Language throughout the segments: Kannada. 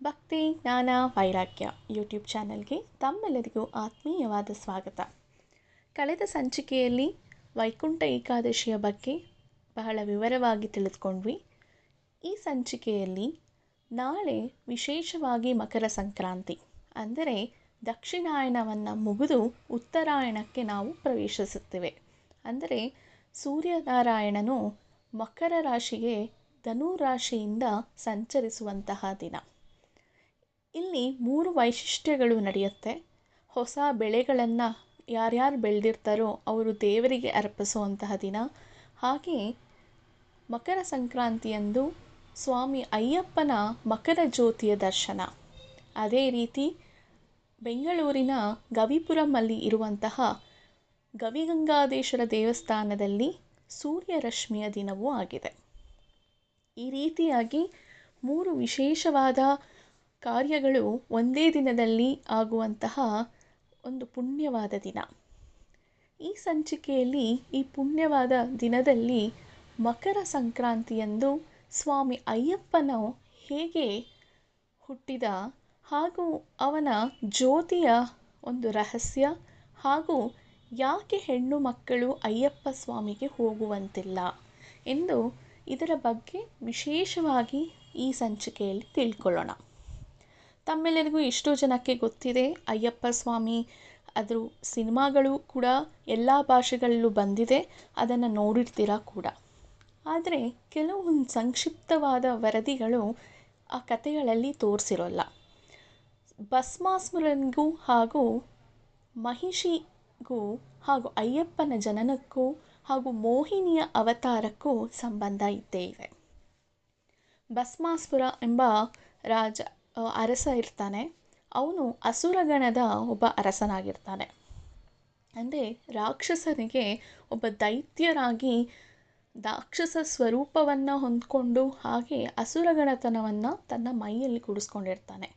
ಭಕ್ತಿ, ಜ್ಞಾನ, ವೈರಾಗ್ಯ ಯೂಟ್ಯೂಬ್ ಚಾನಲ್ಗೆ ತಮ್ಮೆಲ್ಲರಿಗೂ ಆತ್ಮೀಯವಾದ ಸ್ವಾಗತ. ಕಳೆದ ಸಂಚಿಕೆಯಲ್ಲಿ ವೈಕುಂಠ ಏಕಾದಶಿಯ ಬಗ್ಗೆ ಬಹಳ ವಿವರವಾಗಿ ತಿಳಿದುಕೊಂಡ್ವಿ. ಈ ಸಂಚಿಕೆಯಲ್ಲಿ ನಾಳೆ ವಿಶೇಷವಾಗಿ ಮಕರ ಸಂಕ್ರಾಂತಿ, ಅಂದರೆ ದಕ್ಷಿಣಾಯನವನ್ನು ಮುಗಿದು ಉತ್ತರಾಯಣಕ್ಕೆ ನಾವು ಪ್ರವೇಶಿಸುತ್ತೇವೆ. ಅಂದರೆ ಸೂರ್ಯನಾರಾಯಣನು ಮಕರ ರಾಶಿಗೆ ಧನು ರಾಶಿಯಿಂದ ಸಂಚರಿಸುವಂತಹ ದಿನ. ಇಲ್ಲಿ ಮೂರು ವೈಶಿಷ್ಟ್ಯಗಳು ನಡೆಯುತ್ತೆ. ಹೊಸ ಬೆಳೆಗಳನ್ನು ಯಾರ್ಯಾರು ಬೆಳೆದಿರ್ತಾರೋ ಅವರು ದೇವರಿಗೆ ಅರ್ಪಿಸುವಂತಹ ದಿನ. ಹಾಗೆ ಮಕರ ಸಂಕ್ರಾಂತಿಯಂದು ಸ್ವಾಮಿ ಅಯ್ಯಪ್ಪನ ಮಕರ ಜ್ಯೋತಿಯ ದರ್ಶನ. ಅದೇ ರೀತಿ ಬೆಂಗಳೂರಿನ ಗವಿಪುರಮಲ್ಲಿ ಇರುವಂತಹ ಗವಿಗಂಗಾದೇಶ್ವರ ದೇವಸ್ಥಾನದಲ್ಲಿ ಸೂರ್ಯರಶ್ಮಿಯ ದಿನವೂ ಆಗಿದೆ. ಈ ರೀತಿಯಾಗಿ ಮೂರು ವಿಶೇಷವಾದ ಕಾರ್ಯಗಳು ಒಂದೇ ದಿನದಲ್ಲಿ ಆಗುವಂತಹ ಒಂದು ಪುಣ್ಯವಾದ ದಿನ. ಈ ಸಂಚಿಕೆಯಲ್ಲಿ ಈ ಪುಣ್ಯವಾದ ದಿನದಲ್ಲಿ ಮಕರ ಸಂಕ್ರಾಂತಿಯಂದು ಸ್ವಾಮಿ ಅಯ್ಯಪ್ಪನು ಹೇಗೆ ಹುಟ್ಟಿದ ಹಾಗೂ ಅವನ ಜ್ಯೋತಿಯ ಒಂದು ರಹಸ್ಯ ಹಾಗೂ ಯಾಕೆ ಹೆಣ್ಣು ಮಕ್ಕಳು ಅಯ್ಯಪ್ಪ ಸ್ವಾಮಿಗೆ ಹೋಗುವಂತಿಲ್ಲ ಎಂದು ಇದರ ಬಗ್ಗೆ ವಿಶೇಷವಾಗಿ ಈ ಸಂಚಿಕೆಯಲ್ಲಿ ತಿಳ್ಕೊಳ್ಳೋಣ. ತಮ್ಮೆಲ್ಲರಿಗೂ ಎಷ್ಟೋ ಜನಕ್ಕೆ ಗೊತ್ತಿದೆ. ಅಯ್ಯಪ್ಪ ಸ್ವಾಮಿ, ಅದ್ರ ಸಿನಿಮಾಗಳು ಕೂಡ ಎಲ್ಲ ಭಾಷೆಗಳಲ್ಲೂ ಬಂದಿದೆ. ಅದನ್ನು ನೋಡಿರ್ತೀರ ಕೂಡ. ಆದರೆ ಕೆಲವೊಂದು ಸಂಕ್ಷಿಪ್ತವಾದ ವರದಿಗಳು ಆ ಕಥೆಗಳಲ್ಲಿ ತೋರಿಸಿರೋಲ್ಲ. ಭಸ್ಮಾಸುರನಿಗೂ ಹಾಗೂ ಮಹಿಷಿಗೂ ಹಾಗೂ ಅಯ್ಯಪ್ಪನ ಜನನಕ್ಕೂ ಹಾಗೂ ಮೋಹಿನಿಯ ಅವತಾರಕ್ಕೂ ಸಂಬಂಧ ಇದ್ದೇ ಇವೆ. ಭಸ್ಮಾಸ್ಪುರ ಎಂಬ ರಾಜ ಅರಸ ಇರ್ತಾನೆ. ಅವನು ಅಸುರಗಣದ ಒಬ್ಬ ಅರಸನಾಗಿರ್ತಾನೆ. ಅಂದರೆ ರಾಕ್ಷಸನಿಗೆ ಒಬ್ಬ ದೈತ್ಯರಾಗಿ ರಾಕ್ಷಸ ಸ್ವರೂಪವನ್ನು ಹೊಂದ್ಕೊಂಡು ಹಾಗೆ ಅಸುರಗಣತನವನ್ನು ತನ್ನ ಮೈಯಲ್ಲಿ ಕೂಡಿಸ್ಕೊಂಡಿರ್ತಾನೆ.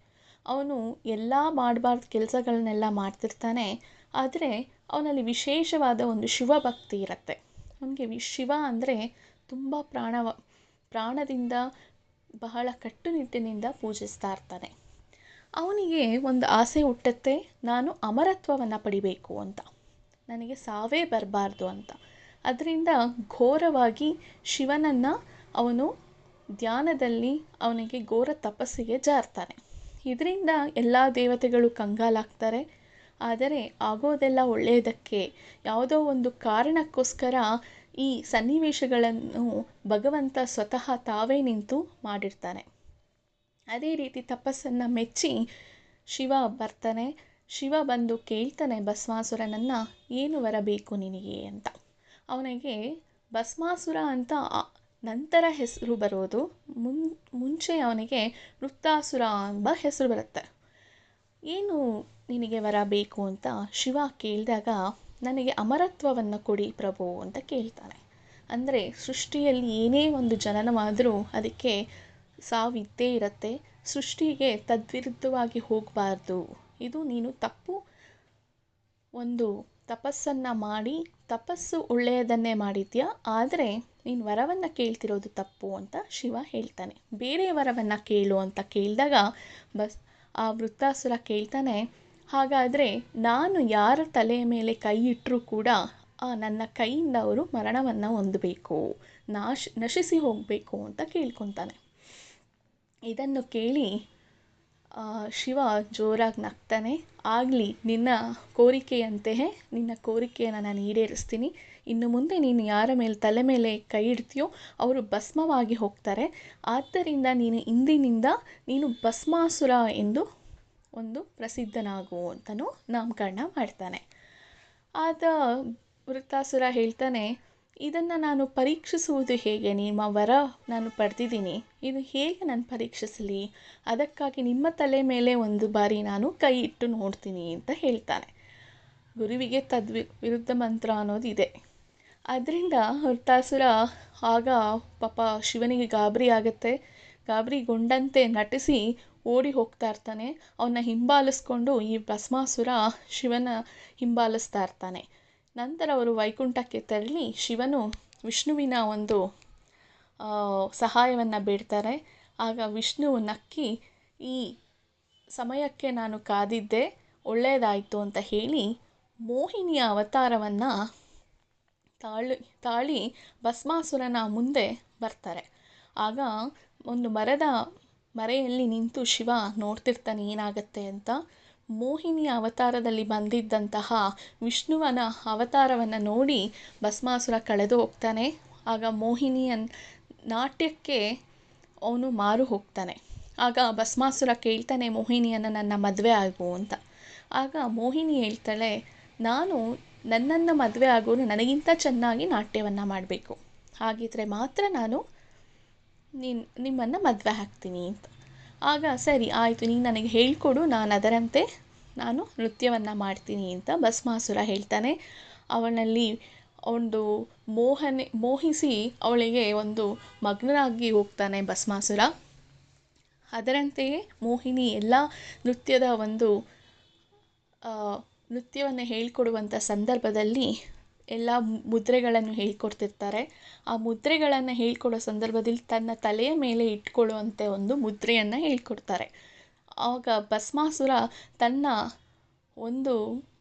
ಅವನು ಎಲ್ಲ ಮಾಡಬಾರ್ದು ಕೆಲಸಗಳನ್ನೆಲ್ಲ ಮಾಡ್ತಿರ್ತಾನೆ. ಆದರೆ ಅವನಲ್ಲಿ ವಿಶೇಷವಾದ ಒಂದು ಶಿವಭಕ್ತಿ ಇರುತ್ತೆ. ಅವನಿಗೆ ವಿ, ಶಿವ ಅಂದರೆ ತುಂಬ ಪ್ರಾಣ ಪ್ರಾಣದಿಂದ ಬಹಳ ಕಟ್ಟುನಿಟ್ಟಿನಿಂದ ಪೂಜಿಸ್ತಾ ಇರ್ತಾನೆ. ಅವನಿಗೆ ಒಂದು ಆಸೆ ಹುಟ್ಟುತ್ತೆ, ನಾನು ಅಮರತ್ವವನ್ನು ಪಡಿಬೇಕು ಅಂತ. ನನಗೆ ಸಾವೇ ಬರಬಾರ್ದು ಅಂತ. ಅದರಿಂದ ಘೋರವಾಗಿ ಶಿವನನ್ನು ಅವನು ಧ್ಯಾನದಲ್ಲಿ ಅವನಿಗೆ ಘೋರ ತಪಸ್ಸಿಗೆ ಜಾರ್ತಾನೆ. ಇದರಿಂದ ಎಲ್ಲ ದೇವತೆಗಳು ಕಂಗಾಲಾಗ್ತಾರೆ. ಆದರೆ ಆಗೋದೆಲ್ಲ ಒಳ್ಳೆಯದಕ್ಕೆ ಯಾವುದೋ ಒಂದು ಕಾರಣಕ್ಕೋಸ್ಕರ ಈ ಸನ್ನಿವೇಶಗಳನ್ನು ಭಗವಂತ ಸ್ವತಃ ತಾವೇ ನಿಂತು ಮಾಡಿರ್ತಾನೆ. ಅದೇ ರೀತಿ ತಪಸ್ಸನ್ನು ಮೆಚ್ಚಿ ಶಿವ ಬರ್ತಾನೆ. ಶಿವ ಬಂದು ಕೇಳ್ತಾನೆ ಭಸ್ಮಾಸುರನನ್ನು, ಏನು ಬರಬೇಕು ನಿನಗೆ? ಅಂತ. ಅವನಿಗೆ, ಭಸ್ಮಾಸುರ ಅಂತ ನಂತರ ಹೆಸರು ಬರೋದು. ಮುನ್, ಮುಂಚೆ ಅವನಿಗೆ ವೃತ್ತಾಸುರ ಎಂಬ ಹೆಸರು ಬರುತ್ತೆ. ಏನು ನಿನಗೆ ವರ ಬೇಕು ಅಂತ ಶಿವ ಕೇಳಿದಾಗ ನನಗೆ ಅಮರತ್ವವನ್ನು ಕೊಡಿ ಪ್ರಭು ಅಂತ ಕೇಳ್ತಾನೆ. ಅಂದರೆ ಸೃಷ್ಟಿಯಲ್ಲಿ ಏನೇ ಒಂದು ಜನನವಾದರೂ ಅದಕ್ಕೆ ಸಾವಿದ್ದೇ ಇರುತ್ತೆ. ಸೃಷ್ಟಿಗೆ ತದ್ವಿರುದ್ಧವಾಗಿ ಹೋಗಬಾರ್ದು. ಇದು ನೀನು ತಪ್ಪು. ಒಂದು ತಪಸ್ಸನ್ನು ಮಾಡಿ, ತಪಸ್ಸು ಒಳ್ಳೆಯದನ್ನೇ ಮಾಡಿದ್ಯಾ? ಆದರೆ ನೀನು ವರವನ್ನು ಕೇಳ್ತಿರೋದು ತಪ್ಪು ಅಂತ ಶಿವ ಹೇಳ್ತಾನೆ. ಬೇರೆ ವರವನ್ನು ಕೇಳು ಅಂತ ಕೇಳಿದಾಗ ಬಸ್ ಆ ವೃತ್ತಾಸುರ ಕೇಳ್ತಾನೆ ಹಾಗಾದರೆ ನಾನು ಯಾರ ತಲೆಯ ಮೇಲೆ ಕೈ ಇಟ್ಟರೂ ಕೂಡ ಆ ನನ್ನ ಕೈಯಿಂದ ಅವರು ಮರಣವನ್ನು ಹೊಂದಬೇಕು, ನಾಶ, ನಶಿಸಿ ಹೋಗಬೇಕು ಅಂತ ಕೇಳ್ಕೊತಾನೆ ಇದನ್ನು ಕೇಳಿ ಶಿವ ಜೋರಾಗಿ ನಗ್ತಾನೆ. ಆಗಲಿ, ನಿನ್ನ ಕೋರಿಕೆಯಂತೆಯೇ, ನಿನ್ನ ಕೋರಿಕೆಯನ್ನು ನಾನು ಈಡೇರಿಸ್ತೀನಿ. ಇನ್ನು ಮುಂದೆ ನೀನು ಯಾರ ಮೇಲೆ, ತಲೆ ಮೇಲೆ ಕೈ ಇಡ್ತೀಯೋ, ಅವರು ಭಸ್ಮವಾಗಿ ಹೋಗ್ತಾರೆ. ಆದ್ದರಿಂದ ನೀನು ಇಂದಿನಿಂದ ನೀನು ಭಸ್ಮಾಸುರ ಎಂದು ಒಂದು ಪ್ರಸಿದ್ಧನಾಗು ಅಂತಲೂ ನಾಮಕರಣ ಮಾಡ್ತಾನೆ. ಆದ ವೃತ್ತಾಸುರ ಹೇಳ್ತಾನೆ, ಇದನ್ನು ನಾನು ಪರೀಕ್ಷಿಸುವುದು ಹೇಗೆ? ನಿಮ್ಮ ವರ ನಾನು ಪಡೆದಿದ್ದೀನಿ. ಇದು ಹೇಗೆ ನಾನು ಪರೀಕ್ಷಿಸಲಿ? ಅದಕ್ಕಾಗಿ ನಿಮ್ಮ ತಲೆ ಮೇಲೆ ಒಂದು ಬಾರಿ ನಾನು ಕೈ ಇಟ್ಟು ನೋಡ್ತೀನಿ ಅಂತ ಹೇಳ್ತಾನೆ. ಗುರುವಿಗೆ ತದ್ವಿ, ವಿರುದ್ಧ ಮಂತ್ರ ಅನ್ನೋದು ಇದೆ. ಅದರಿಂದ ವೃತ್ತಾಸುರ ಆಗ ಪಾಪ ಶಿವನಿಗೆ ಗಾಬರಿ ಆಗುತ್ತೆ. ಗಾಬರಿಗೊಂಡಂತೆ ನಟಿಸಿ ಓಡಿ ಹೋಗ್ತಾ ಇರ್ತಾನೆ. ಅವನ್ನ ಹಿಂಬಾಲಿಸ್ಕೊಂಡು ಈ ಭಸ್ಮಾಸುರ ಶಿವನ ಹಿಂಬಾಲಿಸ್ತಾ ಇರ್ತಾನೆ. ನಂತರ ಅವರು ವೈಕುಂಠಕ್ಕೆ ತೆರಳಿ ಶಿವನು ವಿಷ್ಣುವಿನ ಒಂದು ಸಹಾಯವನ್ನು ಬೇಡ್ತಾರೆ. ಆಗ ವಿಷ್ಣು ನಕ್ಕಿ, ಈ ಸಮಯಕ್ಕೆ ನಾನು ಕಾದಿದ್ದೆ, ಒಳ್ಳೆಯದಾಯಿತು ಅಂತ ಹೇಳಿ ಮೋಹಿನಿಯ ಅವತಾರವನ್ನು ತಾಳಿ ತಾಳಿ ಭಸ್ಮಾಸುರನ ಮುಂದೆ ಬರ್ತಾರೆ. ಆಗ ಒಂದು ಮರದ ಮರೆಯಲ್ಲಿ ನಿಂತು ಶಿವ ನೋಡ್ತಿರ್ತಾನೆ ಏನಾಗತ್ತೆ ಅಂತ ಮೋಹಿನಿಯ ಅವತಾರದಲ್ಲಿ ಬಂದಿದ್ದಂತಹ ವಿಷ್ಣುವನ ಅವತಾರವನ್ನು ನೋಡಿ ಭಸ್ಮಾಸುರ ಕಳೆದು ಹೋಗ್ತಾನೆ. ಆಗ ಮೋಹಿನಿಯ ನಾಟ್ಯಕ್ಕೆ ಅವನು ಮಾರು ಹೋಗ್ತಾನೆ. ಆಗ ಭಸ್ಮಾಸುರ ಕೇಳ್ತಾನೆ, ಮೋಹಿನಿಯನ್ನು ನನ್ನ ಮದುವೆ ಆಗು ಅಂತ. ಆಗ ಮೋಹಿನಿ ಹೇಳ್ತಾಳೆ, ನಾನು ನನ್ನನ್ನು ಮದುವೆ ಆಗೋನು ನನಗಿಂತ ಚೆನ್ನಾಗಿ ನಾಟ್ಯವನ್ನು ಮಾಡಬೇಕು. ಹಾಗಿದ್ರೆ ಮಾತ್ರ ನಾನು ನಿನ್ನ ನಿಮ್ಮನ್ನು ಮದುವೆ ಹಾಕ್ತೀನಿ ಅಂತ. ಆಗ ಸರಿ, ಆಯಿತು, ನೀನು ನನಗೆ ಹೇಳಿಕೊಡು, ನಾನು ಅದರಂತೆ ನಾನು ನೃತ್ಯವನ್ನು ಮಾಡ್ತೀನಿ ಅಂತ ಭಸ್ಮಾಸುರ ಹೇಳ್ತಾನೆ. ಅವನಲ್ಲಿ ಒಂದು ಮೋಹನೆ, ಮೋಹಿಸಿ ಅವಳಿಗೆ ಒಂದು ಮಗ್ನನಾಗಿ ಹೋಗ್ತಾನೆ ಭಸ್ಮಾಸುರ. ಅದರಂತೆಯೇ ಮೋಹಿನಿ ಎಲ್ಲ ನೃತ್ಯದ ಒಂದು ನೃತ್ಯವನ್ನು ಹೇಳಿಕೊಡುವಂಥ ಸಂದರ್ಭದಲ್ಲಿ ಎಲ್ಲ ಮುದ್ರೆಗಳನ್ನು ಹೇಳಿಕೊಡ್ತಿರ್ತಾರೆ. ಆ ಮುದ್ರೆಗಳನ್ನು ಹೇಳ್ಕೊಡೋ ಸಂದರ್ಭದಲ್ಲಿ ತನ್ನ ತಲೆಯ ಮೇಲೆ ಇಟ್ಕೊಳ್ಳುವಂತೆ ಒಂದು ಮುದ್ರೆಯನ್ನು ಹೇಳ್ಕೊಡ್ತಾರೆ. ಆಗ ಭಸ್ಮಾಸುರ ತನ್ನ ಒಂದು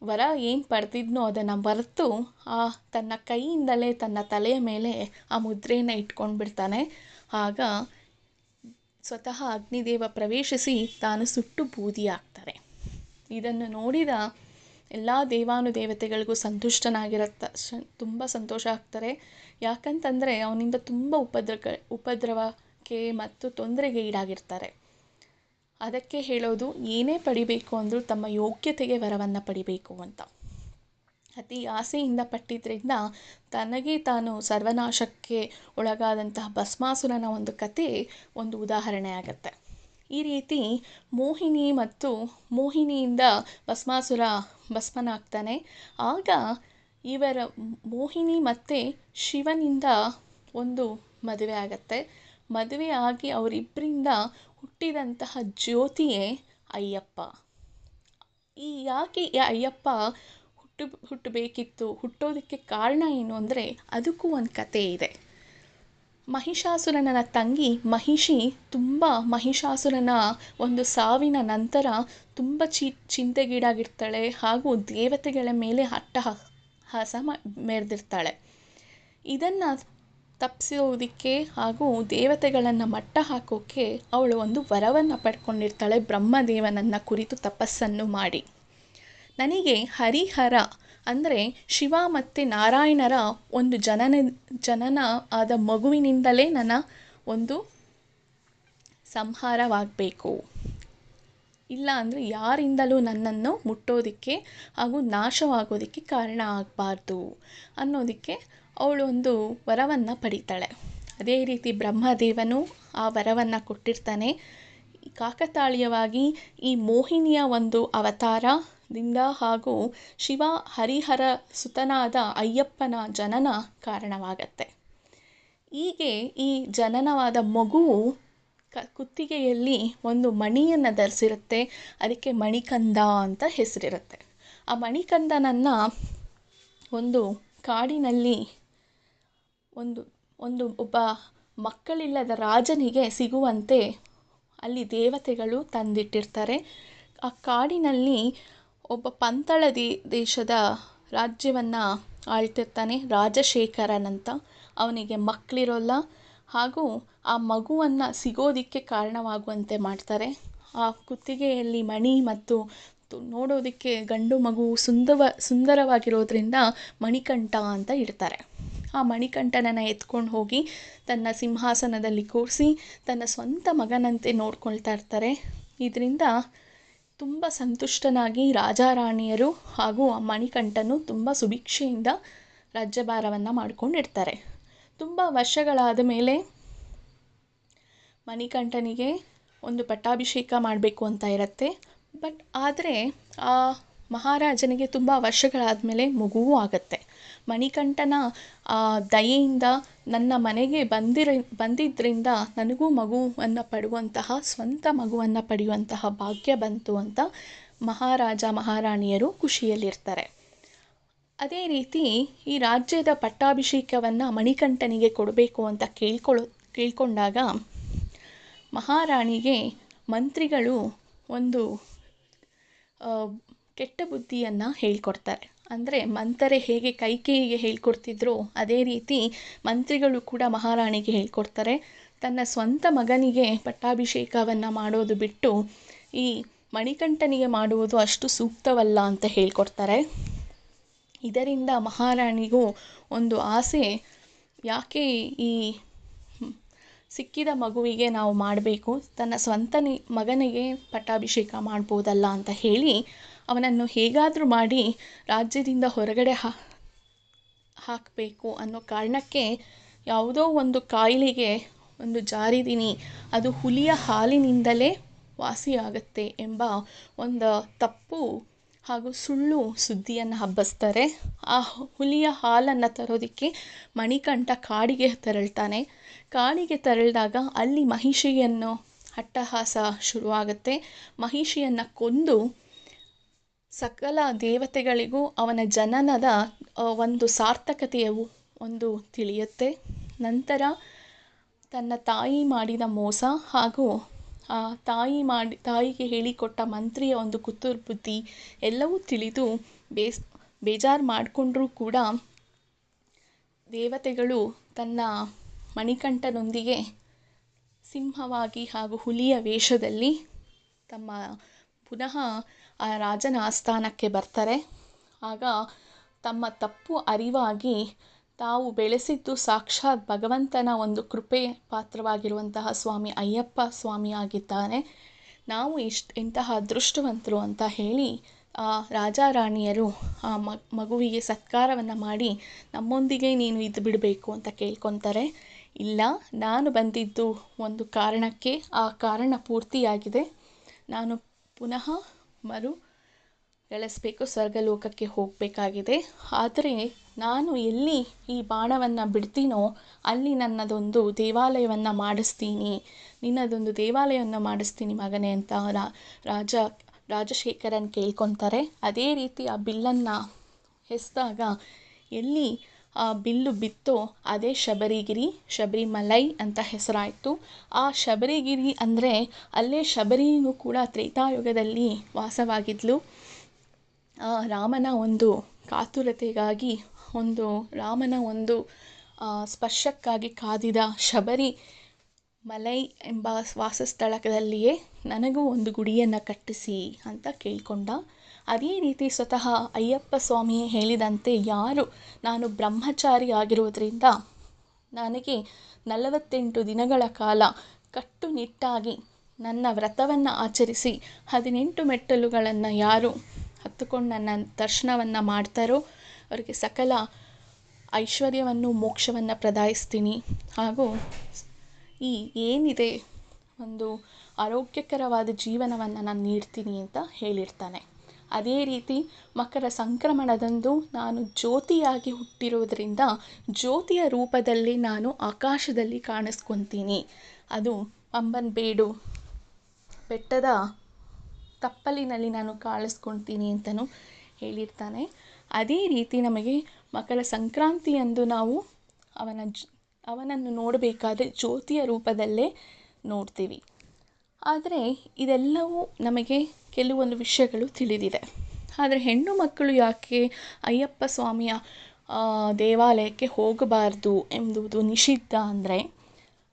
ವರ ಏನು ಪಡೆದಿದ್ನೋ ಅದನ್ನು ಮರೆತು ಆ ತನ್ನ ಕೈಯಿಂದಲೇ ತನ್ನ ತಲೆಯ ಮೇಲೆ ಆ ಮುದ್ರೆಯನ್ನು ಇಟ್ಕೊಂಡು ಬಿಡ್ತಾನೆ ಆಗ ಸ್ವತಃ ಅಗ್ನಿದೇವ ಪ್ರವೇಶಿಸಿ ತಾನು ಸುಟ್ಟು ಬೂದಿ ಆಗ್ತಾರೆ ಇದನ್ನು ನೋಡಿದ ಎಲ್ಲ ದೇವಾನುದೇವತೆಗಳಿಗೂ ಸಂತುಷ್ಟನಾಗಿರತ್ತ, ಸ, ತುಂಬ ಸಂತೋಷ ಆಗ್ತಾರೆ. ಯಾಕಂತಂದರೆ ಅವನಿಂದ ತುಂಬ ಉಪದ್ರ ಉಪದ್ರವಕ್ಕೆ ಮತ್ತು ತೊಂದರೆಗೆ ಈಡಾಗಿರ್ತಾರೆ. ಅದಕ್ಕೆ ಹೇಳೋದು, ಏನೇ ಪಡಿಬೇಕು ಅಂದರೂ ತಮ್ಮ ಯೋಗ್ಯತೆಗೆ ವರವನ್ನು ಪಡಿಬೇಕು ಅಂತ. ಅತಿ ಆಸೆಯಿಂದ ಪಟ್ಟಿದ್ದರಿಂದ ತನಗೆ ತಾನು ಸರ್ವನಾಶಕ್ಕೆ ಒಳಗಾದಂತಹ ಭಸ್ಮಾಸುರನ ಒಂದು ಕತೆ ಒಂದು ಉದಾಹರಣೆ ಆಗತ್ತೆ. ಈ ರೀತಿ ಮೋಹಿನಿ ಮತ್ತು ಮೋಹಿನಿಯಿಂದ ಭಸ್ಮಾಸುರ ಭಸ್ಮನಾಗ್ತಾನೆ. ಆಗ ಇವರ ಮೋಹಿನಿ ಮತ್ತು ಶಿವನಿಂದ ಒಂದು ಮದುವೆ ಆಗತ್ತೆ. ಮದುವೆ ಆಗಿ ಅವರಿಬ್ಬರಿಂದ ಹುಟ್ಟಿದಂತಹ ಜ್ಯೋತಿಯೇ ಅಯ್ಯಪ್ಪ. ಈ ಯಾಕೆ ಅಯ್ಯಪ್ಪ ಹುಟ್ಟು ಹುಟ್ಟಬೇಕಿತ್ತು, ಹುಟ್ಟೋದಕ್ಕೆ ಕಾರಣ ಏನು ಅಂದರೆ ಅದಕ್ಕೂ ಒಂದು ಕತೆ ಇದೆ. ಮಹಿಷಾಸುರನ ತಂಗಿ ಮಹಿಷಿ ತುಂಬ ಮಹಿಷಾಸುರನ ಒಂದು ಸಾವಿನ ನಂತರ ತುಂಬ ಚಿ, ಚಿಂತೆಗೀಡಾಗಿರ್ತಾಳೆ ಹಾಗೂ ದೇವತೆಗಳ ಮೇಲೆ ಅಟ್ಟಹಾಸ ಮೆರೆದಿರ್ತಾಳೆ. ಇದನ್ನು ತಪ್ಪಿಸೋದಕ್ಕೆ ಹಾಗೂ ದೇವತೆಗಳನ್ನು ಮಟ್ಟ ಹಾಕೋಕ್ಕೆ ಅವಳು ಒಂದು ವರವನ್ನು ಪಡ್ಕೊಂಡಿರ್ತಾಳೆ ಬ್ರಹ್ಮದೇವನನ್ನು ಕುರಿತು ತಪಸ್ಸನ್ನು ಮಾಡಿ. ನನಗೆ ಹರಿಹರ ಅಂದರೆ ಶಿವ ಮತ್ತು ನಾರಾಯಣರ ಒಂದು ಜನನ ಜನನ ಆದ ಮಗುವಿನಿಂದಲೇ ನನ್ನ ಒಂದು ಸಂಹಾರವಾಗಬೇಕು. ಇಲ್ಲ ಅಂದರೆ ಯಾರಿಂದಲೂ ನನ್ನನ್ನು ಮುಟ್ಟೋದಕ್ಕೆ ಹಾಗೂ ನಾಶವಾಗೋದಕ್ಕೆ ಕಾರಣ ಆಗಬಾರ್ದು ಅನ್ನೋದಕ್ಕೆ ಅವಳು ಒಂದು ವರವನ್ನು ಪಡಿತಾಳೆ. ಅದೇ ರೀತಿ ಬ್ರಹ್ಮದೇವನು ಆ ವರವನ್ನು ಕೊಟ್ಟಿರ್ತಾನೆ. ಕಾಕತಾಳೀಯವಾಗಿ ಈ ಮೋಹಿನಿಯ ಒಂದು ಅವತಾರದಿಂದ ಹಾಗೂ ಶಿವ ಹರಿಹರ ಸುತನಾದ ಅಯ್ಯಪ್ಪನ ಜನನ ಕಾರಣವಾಗತ್ತೆ. ಹೀಗೆ ಈ ಜನನವಾದ ಮಗು ಕ, ಕುತ್ತಿಗೆಯಲ್ಲಿ ಒಂದು ಮಣಿಯನ್ನು ಧರಿಸಿರುತ್ತೆ. ಅದಕ್ಕೆ ಮಣಿಕಂದ ಅಂತ ಹೆಸರಿರುತ್ತೆ. ಆ ಮಣಿಕಂದನನ್ನು ಒಂದು ಕಾಡಿನಲ್ಲಿ ಒಂದು ಒಂದು ಒಬ್ಬ ಮಕ್ಕಳಿಲ್ಲದ ರಾಜನಿಗೆ ಸಿಗುವಂತೆ ಅಲ್ಲಿ ದೇವತೆಗಳು ತಂದಿಟ್ಟಿರ್ತಾರೆ. ಆ ಕಾಡಿನಲ್ಲಿ ಒಬ್ಬ ಪಂತಳ ದೇಶದ ರಾಜ್ಯವನ್ನು ಆಳ್ತಿರ್ತಾನೆ ರಾಜಶೇಖರನಂತ. ಅವನಿಗೆ ಮಕ್ಕಳಿರೋಲ್ಲ ಹಾಗೂ ಆ ಮಗುವನ್ನು ಸಿಗೋದಕ್ಕೆ ಕಾರಣವಾಗುವಂತೆ ಮಾಡ್ತಾರೆ. ಆ ಕುತ್ತಿಗೆಯಲ್ಲಿ ಮಣಿ ಮತ್ತು ನೋಡೋದಕ್ಕೆ ಗಂಡು ಮಗು ಸುಂದವ, ಸುಂದರವಾಗಿರೋದ್ರಿಂದ ಮಣಿಕಂಠ ಅಂತ ಇಡ್ತಾರೆ ಆ ಮಣಿಕಂಠನನ್ನು ಎತ್ಕೊಂಡು ಹೋಗಿ ತನ್ನ ಸಿಂಹಾಸನದಲ್ಲಿ ಕೂರಿಸಿ ತನ್ನ ಸ್ವಂತ ಮಗನಂತೆ ನೋಡ್ಕೊಳ್ತಾ ಇರ್ತಾರೆ. ಇದರಿಂದ ತುಂಬ ಸಂತುಷ್ಟನಾಗಿ ರಾಜಾರಾಣಿಯರು ಹಾಗೂ ಆ ಮಣಿಕಂಠನು ತುಂಬ ಸುಭಿಕ್ಷೆಯಿಂದ ರಾಜ್ಯಭಾರವನ್ನು ಮಾಡ್ಕೊಂಡಿರ್ತಾರೆ. ತುಂಬ ವರ್ಷಗಳಾದ ಮೇಲೆ ಮಣಿಕಂಠನಿಗೆ ಒಂದು ಪಟ್ಟಾಭಿಷೇಕ ಮಾಡಬೇಕು ಅಂತ ಇರುತ್ತೆ. ಬಟ್ ಆದರೆ ಆ ಮಹಾರಾಜನಿಗೆ ತುಂಬ ವರ್ಷಗಳಾದ ಮೇಲೆ ಮಗುವೂ ಆಗುತ್ತೆ. ಮಣಿಕಂಠನ ದಯೆಯಿಂದ ನನ್ನ ಮನೆಗೆ ಬಂದಿರ ಬಂದಿದ್ದರಿಂದ ನನಗೂ ಮಗುವನ್ನು ಪಡುವಂತಹ, ಸ್ವಂತ ಮಗುವನ್ನು ಪಡೆಯುವಂತಹ ಭಾಗ್ಯ ಬಂತು ಅಂತ ಮಹಾರಾಜ, ಮಹಾರಾಣಿಯರು ಖುಷಿಯಲ್ಲಿರ್ತಾರೆ. ಅದೇ ರೀತಿ ಈ ರಾಜ್ಯದ ಪಟ್ಟಾಭಿಷೇಕವನ್ನು ಮಣಿಕಂಠನಿಗೆ ಕೊಡಬೇಕು ಅಂತ ಕೇಳ್ಕೊಳ್ಳೋ ಕೇಳ್ಕೊಂಡಾಗ ಮಹಾರಾಣಿಗೆ ಮಂತ್ರಿಗಳು ಒಂದು ಕೆಟ್ಟ ಬುದ್ಧಿಯನ್ನು ಹೇಳ್ಕೊಡ್ತಾರೆ. ಅಂದರೆ ಮಂಥರೆ ಹೇಗೆ ಕೈಕೇಯಿಗೆ ಹೇಳ್ಕೊಡ್ತಿದ್ರು ಅದೇ ರೀತಿ ಮಂತ್ರಿಗಳು ಕೂಡ ಮಹಾರಾಣಿಗೆ ಹೇಳ್ಕೊಡ್ತಾರೆ. ತನ್ನ ಸ್ವಂತ ಮಗನಿಗೆ ಪಟ್ಟಾಭಿಷೇಕವನ್ನು ಮಾಡೋದು ಬಿಟ್ಟು ಈ ಮಣಿಕಂಠನಿಗೆ ಮಾಡುವುದು ಅಷ್ಟು ಸೂಕ್ತವಲ್ಲ ಅಂತ ಹೇಳ್ಕೊಡ್ತಾರೆ. ಇದರಿಂದ ಮಹಾರಾಣಿಗೂ ಒಂದು ಆಸೆ, ಯಾಕೆ ಈ ಸಿಕ್ಕಿದ ಮಗುವಿಗೆ ನಾವು ಮಾಡಬೇಕು, ತನ್ನ ಸ್ವಂತ ಮಗನಿಗೆ ಪಟ್ಟಾಭಿಷೇಕ ಮಾಡ್ಬೋದಲ್ಲ ಅಂತ ಹೇಳಿ ಅವನನ್ನು ಹೇಗಾದರೂ ಮಾಡಿ ರಾಜ್ಯದಿಂದ ಹೊರಗಡೆ ಹಾಕಬೇಕು ಅನ್ನೋ ಕಾರಣಕ್ಕೆ ಯಾವುದೋ ಒಂದು ಕಾಯಿಲೆಗೆ ಒಂದು ಜಾರಿದ್ದೀನಿ, ಅದು ಹುಲಿಯ ಹಾಲಿನಿಂದಲೇ ವಾಸಿಯಾಗುತ್ತೆ ಎಂಬ ಒಂದು ತಪ್ಪು ಹಾಗೂ ಸುಳ್ಳು ಸುದ್ದಿಯನ್ನು ಹಬ್ಬಿಸ್ತಾರೆ. ಆ ಹುಲಿಯ ಹಾಲನ್ನು ತರೋದಕ್ಕೆ ಮಣಿಕಂಠ ಕಾಡಿಗೆ ತೆರಳ್ತಾನೆ. ಕಾಡಿಗೆ ತೆರಳಿದಾಗ ಅಲ್ಲಿ ಮಹಿಷಿಯನ್ನು ಅಟ್ಟಹಾಸ ಶುರುವಾಗುತ್ತೆ. ಮಹಿಷಿಯನ್ನು ಕೊಂದು ಸಕಲ ದೇವತೆಗಳಿಗೂ ಅವನ ಜನನದ ಒಂದು ಸಾರ್ಥಕತೆಯು ಒಂದು ತಿಳಿಯುತ್ತೆ. ನಂತರ ತನ್ನ ತಾಯಿ ಮಾಡಿದ ಮೋಸ ಹಾಗೂ ಆ ತಾಯಿ ಮಾಡಿ, ತಾಯಿಗೆ ಹೇಳಿಕೊಟ್ಟ ಮಂತ್ರಿಯ ಒಂದು ಕುತುರ್ ಬುದ್ಧಿ ಎಲ್ಲವೂ ತಿಳಿದು ಬೇಸ್, ಬೇಜಾರು ಮಾಡಿಕೊಂಡ್ರೂ ಕೂಡ ದೇವತೆಗಳು ತನ್ನ ಮಣಿಕಂಠನೊಂದಿಗೆ ಸಿಂಹವಾಗಿ ಹಾಗೂ ಹುಲಿಯ ವೇಷದಲ್ಲಿ ತಮ್ಮ ಪುನಃ ಆ ರಾಜನ ಆಸ್ಥಾನಕ್ಕೆ ಬರ್ತಾರೆ. ಆಗ ತಮ್ಮ ತಪ್ಪು ಅರಿವಾಗಿ ತಾವು ಬೆಳೆಸಿದ್ದು ಸಾಕ್ಷಾತ್ ಭಗವಂತನ ಒಂದು ಕೃಪೆ ಪಾತ್ರವಾಗಿರುವಂತಹ ಸ್ವಾಮಿ ಅಯ್ಯಪ್ಪ ಸ್ವಾಮಿ ಆಗಿದ್ದಾನೆ ನಾವು ಇಷ್ಟು ಇಂತಹ ಅದೃಷ್ಟವಂತರು ಅಂತ ಹೇಳಿ ಆ ರಾಜ ರಾಣಿಯರು ಆ ಮಗುವಿಗೆ ಸತ್ಕಾರವನ್ನು ಮಾಡಿ ನಮ್ಮೊಂದಿಗೆ ನೀನು ಇದ್ದು ಬಿಡಬೇಕು ಅಂತ ಕೇಳ್ಕೊತಾರೆ. ಇಲ್ಲ, ನಾನು ಬಂದಿದ್ದು ಒಂದು ಕಾರಣಕ್ಕೆ ಆ ಕಾರಣ ಪೂರ್ತಿಯಾಗಿದೆ. ನಾನು ಪುನಃ ಮರು ಎಳೆಸಬೇಕು, ಸ್ವರ್ಗಲೋಕಕ್ಕೆ ಹೋಗಬೇಕಾಗಿದೆ. ಆದರೆ ನಾನು ಎಲ್ಲಿ ಈ ಬಾಣವನ್ನು ಬಿಡ್ತೀನೋ, ಅಲ್ಲಿ ನನ್ನದೊಂದು ದೇವಾಲಯವನ್ನು ಮಾಡಿಸ್ತೀನಿ. ನಿನ್ನದೊಂದು ದೇವಾಲಯವನ್ನು ಮಾಡಿಸ್ತೀನಿ ಮಗನೇ ಅಂತ ರಾಜ, ರಾಜಶೇಖರನ್ ಕೇಳ್ಕೊತಾರೆ. ಅದೇ ರೀತಿ ಆ ಬಿಲ್ಲನ್ನು ಎಸೆದಾಗ ಎಲ್ಲಿ ಬಿಲ್ಲು ಬಿತ್ತೋ, ಅದೇ ಶಬರಿಗಿರಿ, ಶಬರಿಮಲೈ ಅಂತ ಹೆಸರಾಯಿತು. ಆ ಶಬರಿಗಿರಿ ಅಂದರೆ ಅಲ್ಲೇ ಶಬರಿಯೂ ಕೂಡ ತ್ರೇತಾಯುಗದಲ್ಲಿ ವಾಸವಾಗಿದ್ಲು. ರಾಮನ ಒಂದು ಕಾತುರತೆಗಾಗಿ, ಒಂದು ರಾಮನ ಒಂದು ಸ್ಪರ್ಶಕ್ಕಾಗಿ ಕಾದಿದ ಶಬರಿ ಮಲೈ ಎಂಬ ವಾಸಸ್ಥಳದಲ್ಲಿಯೇ ನನಗೂ ಒಂದು ಗುಡಿಯನ್ನು ಕಟ್ಟಿಸಿ ಅಂತ ಕೇಳಿಕೊಂಡ. ಅದೇ ರೀತಿ ಸ್ವತಃ ಅಯ್ಯಪ್ಪ ಸ್ವಾಮಿಯೇ ಹೇಳಿದಂತೆ ಯಾರು ನಾನು ಬ್ರಹ್ಮಚಾರಿ ಆಗಿರುವುದರಿಂದ ನನಗೆ ನಲವತ್ತೆಂಟು ದಿನಗಳ ಕಾಲ ಕಟ್ಟುನಿಟ್ಟಾಗಿ ನನ್ನ ವ್ರತವನ್ನು ಆಚರಿಸಿ ಹದಿನೆಂಟು ಮೆಟ್ಟಲುಗಳನ್ನು ಯಾರು ಹತ್ತುಕೊಂಡು ನನ್ನ ದರ್ಶನವನ್ನು ಮಾಡ್ತಾರೋ ಅವರಿಗೆ ಸಕಲ ಐಶ್ವರ್ಯವನ್ನು ಮೋಕ್ಷವನ್ನು ಪ್ರದಾಯಿಸ್ತೀನಿ. ಹಾಗೂ ಈ ಏನಿದೆ ಒಂದು ಆರೋಗ್ಯಕರವಾದ ಜೀವನವನ್ನು ನಾನು ನೀಡ್ತೀನಿ ಅಂತ ಹೇಳಿರ್ತಾನೆ. ಅದೇ ರೀತಿ ಮಕರ ಸಂಕ್ರಮಣದಂದು ನಾನು ಜ್ಯೋತಿಯಾಗಿ ಹುಟ್ಟಿರುವುದರಿಂದ ಜ್ಯೋತಿಯ ರೂಪದಲ್ಲಿ ನಾನು ಆಕಾಶದಲ್ಲಿ ಕಾಣಿಸ್ಕೊತೀನಿ. ಅದು ಅಂಬನ್ ಬೇಡು ಬೆಟ್ಟದ ತಪ್ಪಲಿನಲ್ಲಿ ನಾನು ಕಾಣಿಸ್ಕೊತೀನಿ ಅಂತಲೂ ಹೇಳಿರ್ತಾನೆ. ಅದೇ ರೀತಿ ನಮಗೆ ಮಕರ ಸಂಕ್ರಾಂತಿಯಂದು ನಾವು ಅವನ ಅವನನ್ನು ನೋಡಬೇಕಾದ್ರೆ ಜ್ಯೋತಿಯ ರೂಪದಲ್ಲೇ ನೋಡ್ತೀವಿ. ಆದರೆ ಇದೆಲ್ಲವೂ ನಮಗೆ ಕೆಲವೊಂದು ವಿಷಯಗಳು ತಿಳಿದಿದೆ. ಆದರೆ ಹೆಣ್ಣು ಮಕ್ಕಳು ಯಾಕೆ ಅಯ್ಯಪ್ಪ ಸ್ವಾಮಿಯ ದೇವಾಲಯಕ್ಕೆ ಹೋಗಬಾರ್ದು ಎಂಬುದು ನಿಷಿದ್ಧ ಅಂದರೆ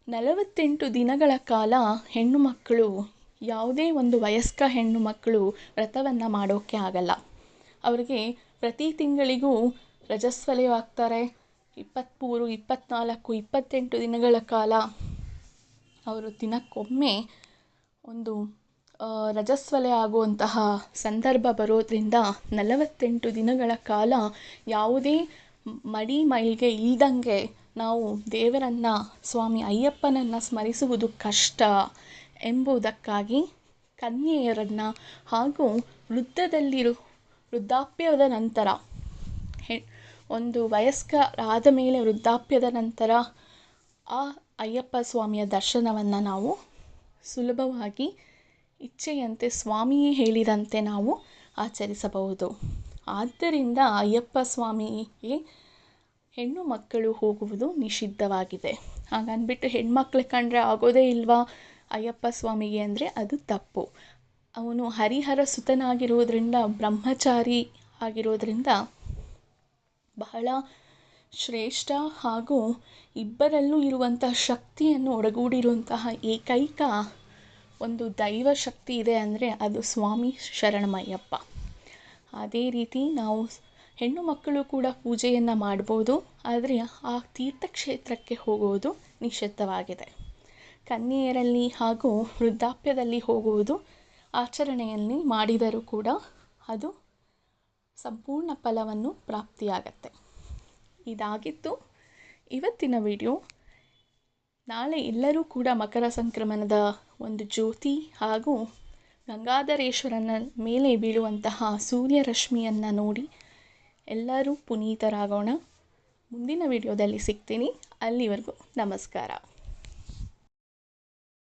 ನಲವತ್ತೆಂಟು ದಿನಗಳ ಕಾಲ ಹೆಣ್ಣು ಮಕ್ಕಳು, ಯಾವುದೇ ಒಂದು ವಯಸ್ಕ ಹೆಣ್ಣು ಮಕ್ಕಳು ವ್ರತವನ್ನು ಮಾಡೋಕ್ಕೆ ಆಗಲ್ಲ. ಅವರಿಗೆ ಪ್ರತಿ ತಿಂಗಳಿಗೂ ರಜಸ್ವಲೆಯಾಗ್ತಾರೆ. ಇಪ್ಪತ್ತ್ಮೂರು ಇಪ್ಪತ್ತ್ನಾಲ್ಕು ಇಪ್ಪತ್ತೆಂಟು ದಿನಗಳ ಕಾಲ ಅವರು ದಿನಕ್ಕೊಮ್ಮೆ ಒಂದು ರಜಸ್ವಲೆ ಆಗುವಂತಹ ಸಂದರ್ಭ ಬರೋದ್ರಿಂದ ನಲವತ್ತೆಂಟು ದಿನಗಳ ಕಾಲ ಯಾವುದೇ ಮಡಿ ಮೈಲಿಗೆ ಇಲ್ದಂಗೆ ನಾವು ದೇವರನ್ನು, ಸ್ವಾಮಿ ಅಯ್ಯಪ್ಪನನ್ನು ಸ್ಮರಿಸುವುದು ಕಷ್ಟ ಎಂಬುದಕ್ಕಾಗಿ ಕನ್ಯೆಯರನ್ನು ಹಾಗೂ ವೃದ್ಧದಲ್ಲಿರು, ವೃದ್ಧಾಪ್ಯದ ನಂತರ ಒಂದು ವಯಸ್ಕರಾದ ಮೇಲೆ ವೃದ್ಧಾಪ್ಯದ ನಂತರ ಆ ಅಯ್ಯಪ್ಪ ಸ್ವಾಮಿಯ ದರ್ಶನವನ್ನು ನಾವು ಸುಲಭವಾಗಿ ಇಚ್ಛೆಯಂತೆ ಸ್ವಾಮಿಯೇ ಹೇಳಿದಂತೆ ನಾವು ಆಚರಿಸಬಹುದು. ಆದ್ದರಿಂದ ಅಯ್ಯಪ್ಪ ಸ್ವಾಮಿಗೆ ಹೆಣ್ಣು ಮಕ್ಕಳು ಹೋಗುವುದು ನಿಷಿದ್ಧವಾಗಿದೆ. ಹಾಗಂದ್ಬಿಟ್ಟು ಹೆಣ್ಮಕ್ಳು ಕಂಡರೆ ಆಗೋದೇ ಇಲ್ವಾ? ಅಯ್ಯಪ್ಪ ಸ್ವಾಮಿಗೆ ಅಂದರೆ ಅದು ತಪ್ಪು. ಅವನು ಹರಿಹರ ಸುತನಾಗಿರುವುದರಿಂದ, ಬ್ರಹ್ಮಚಾರಿ ಆಗಿರೋದರಿಂದ ಬಹಳ ಶ್ರೇಷ್ಠ ಹಾಗೂ ಇಬ್ಬರಲ್ಲೂ ಇರುವಂತಹ ಶಕ್ತಿಯನ್ನು ಒಡಗೂಡಿರುವಂತಹ ಏಕೈಕ ಒಂದು ದೈವ ಶಕ್ತಿ ಇದೆ ಅಂದರೆ ಅದು ಸ್ವಾಮಿ ಶರಣಮಯ್ಯಪ್ಪ. ಅದೇ ರೀತಿ ನಾವು ಹೆಣ್ಣು ಮಕ್ಕಳು ಕೂಡ ಪೂಜೆಯನ್ನು ಮಾಡ್ಬೋದು, ಆದರೆ ಆ ತೀರ್ಥಕ್ಷೇತ್ರಕ್ಕೆ ಹೋಗುವುದು ನಿಷಿದ್ಧವಾಗಿದೆ. ಕನ್ಯೆಯರಲ್ಲಿ ಹಾಗೂ ವೃದ್ಧಾಪ್ಯದಲ್ಲಿ ಹೋಗುವುದು ಆಚರಣೆಯಲ್ಲಿ ಮಾಡಿದರೂ ಕೂಡ ಅದು ಸಂಪೂರ್ಣ ಫಲವನ್ನು ಪ್ರಾಪ್ತಿಯಾಗತ್ತೆ. ಇದಾಗಿತ್ತು ಇವತ್ತಿನ ವಿಡಿಯೋ. ನಾಳೆ ಎಲ್ಲರೂ ಕೂಡ ಮಕರ ಸಂಕ್ರಮಣದ ಒಂದು ಜ್ಯೋತಿ ಹಾಗೂ ಗಂಗಾಧರೇಶ್ವರನ ಮೇಲೆ ಬೀಳುವಂತಹ ಸೂರ್ಯರಶ್ಮಿಯನ್ನು ನೋಡಿ ಎಲ್ಲರೂ ಪುನೀತರಾಗೋಣ. ಮುಂದಿನ ವಿಡಿಯೋದಲ್ಲಿ ಸಿಗ್ತೀನಿ. ಅಲ್ಲಿವರೆಗೂ ನಮಸ್ಕಾರ.